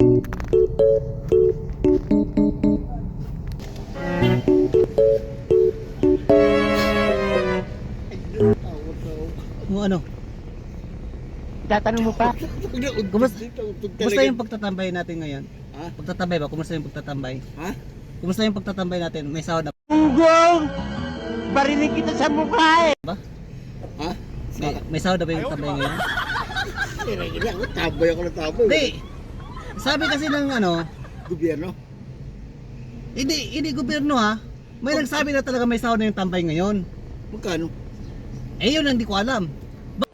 Mo ano? Tatanong mo pa? Kumusta, kumusta yung pagtatambay natin ngayon? Ha? Pagtatambay ba? Kumusta yung pagtatambay? Ha? Kumusta yung pagtatambay natin? May sahod na Ugong! Barinig kita sa mukha eh! ba? Ha? May, may sahod na ba yung tambay ngayon? Kaya ako, na taboy. Hindi. Sabi kasi ng ano, Gobyerno. hindi, hindi gobyerno ha. May nagsabi na talaga may sahod na yung tambay ngayon. Magkano? Eh yun ang hindi ko alam. Ba-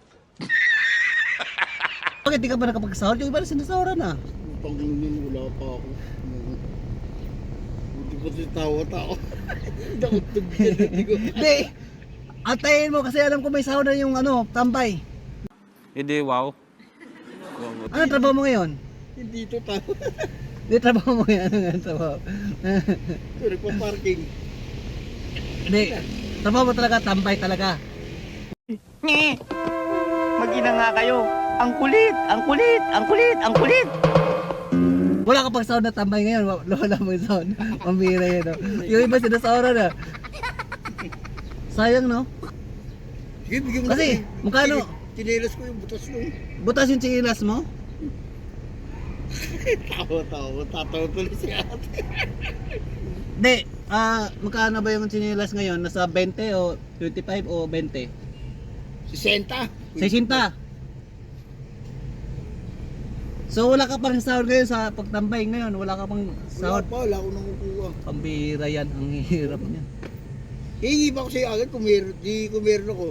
Bakit di ka ba nakapagsahod? Yung iba na sinasahuran na. Pang yun, wala pa ako. Buti pa si tawa-tawa. Hindi ako tugyan. Hindi ko. Hindi. Antayin mo kasi alam ko may sahod na yung ano, tambay. Hindi, wow. Ano trabaho mo ngayon? Hindi ito tawa. Hindi trabaho mo ngayon. Ano nga trabaho? Ito, nagpa-parking. Hindi. Trabaho mo talaga, tambay talaga. Nge! Mag-ina nga kayo! Ang kulit! Ang kulit! Ang kulit! Ang kulit! Wala ka pang sahod na tambay ngayon. Wa- Wala mo yung sahod. Pambira yun. No? Yung iba sinasahuran na. Sayang no? Sige, bigyan mo Kasi, magkano? Tinilas ko yung butas nung. Butas yung chikilas mo? Tawa-tawa. Tatawa tuloy si ate. Hindi. Ah, magkano ba yung chinelas ngayon? Nasa 20 o 25 o 20? Si Senta. 60. So wala ka pang sahod ngayon sa pagtambay ngayon. Wala ka pang Wala sahod. pa, wala ko nang kukuha. Pambira yan. Ang hirap niya. Hingi pa ko sa'yo agad kung meron, di kung meron ako.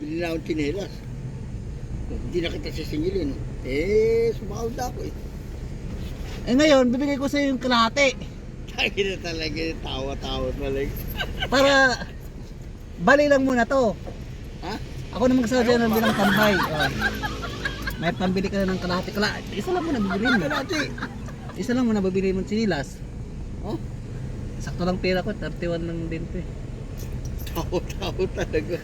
Bili na akong tsinelas. Hindi na kita sisingilin. Eh, sumahod na ako eh. Eh ngayon, bibigay ko sa yung kalahati. Tayo na talaga yung tawa-tawa talaga. Para bali lang muna to. Ha? Ako na magsasabi ng bilang tambay. Oh. May pambili ka na ng kalahati. Kala, isa lang muna bibili mo. Kalati. Isa lang muna bibili mo sinilas. Oh, Sakto lang pera ko, 31 lang din to eh. tawa-tawa talaga.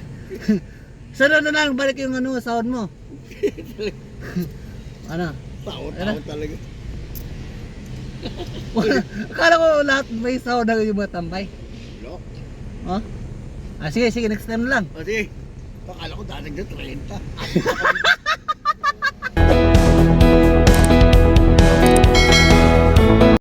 Sunod na lang, balik yung ano, sahod mo. ano? Tawa-tawa talaga. Akala ko lahat may sahod na yung mga tambay. No? Oh? Ah, sige, sige, next time na lang. O sige. Akala ko dating na 30.